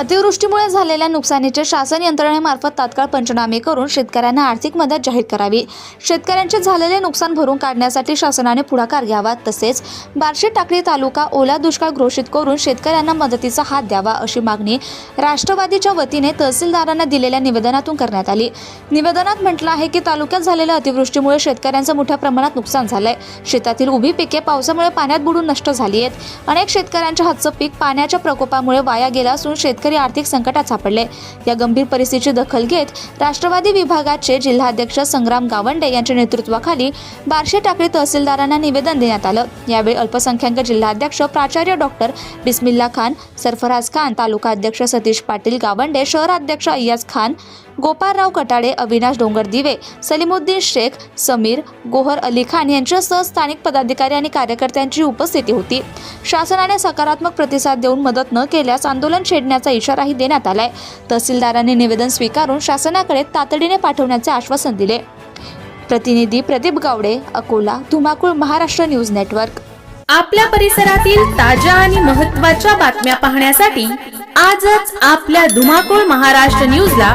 अतिवृष्टीमुळे झालेल्या नुकसानीचे शासन यंत्रणेमार्फत तात्काळ पंचनामे करून शेतकऱ्यांना आर्थिक मदत जाहीर करावी. शेतकऱ्यांचे झालेले नुकसान भरून काढण्यासाठी शासनाने पुढाकार घ्यावा तसेच बार्शी टाकळी तालुका ओला दुष्काळ घोषित करून शेतकऱ्यांना मदतीचा हात द्यावा अशी मागणी राष्ट्रवादीच्या वतीने तहसीलदारांना दिलेल्या निवेदनातून करण्यात आली. निवेदनात म्हटलं आहे की तालुक्यात झालेल्या अतिवृष्टीमुळे शेतकऱ्यांचं मोठ्या प्रमाणात नुकसान झालंय. शेतातील उभी पिके पावसामुळे पाण्यात बुडून नष्ट झाली आहेत. अनेक शेतकऱ्यांच्या हातचं पीक पाण्याच्या प्रकोपामुळे वाया गेलं असून शेतकरी आर्थिक संकटात सापडले. या गंभीर परिस्थितीची दखल घेत राष्ट्रवादी विभागाचे जिल्हाध्यक्ष संग्राम गावंडे यांच्या नेतृत्वाखाली बारशे टाकळी तहसीलदारांना निवेदन देण्यात आलं. यावेळी अल्पसंख्याक जिल्हाध्यक्ष प्राचार्य डॉक्टर बिस्मिल्ला खान सरफराज खान तालुका अध्यक्ष सतीश पाटील गावंडे शहराध्यक्ष अय्याज खान गोपाळराव कटाडे अविनाश डोंगरदिवे सलीमुद्दीन शेख समीर गोहर अली खान यांच्यासह स्थानिक पदाधिकारी आणि कार्यकर्त्यांची उपस्थिती होती. शासनाने सकारात्मक प्रतिसाद देऊन मदत न केल्यास आंदोलन छेडण्याचा इशाराही देण्यात आलाय. तहसीलदारांनी निवेदन स्वीकारून शासनाकडे तातडीने पाठवण्याचे आश्वासन दिले. प्रतिनिधी प्रदीप गावडे अकोला धुमाकूळ महाराष्ट्र न्यूज नेटवर्क. आपल्या परिसरातील ताज्या आणि महत्त्वाच्या बातम्या पाहण्यासाठी आजच आपल्या धुमाकूळ महाराष्ट्र न्यूजला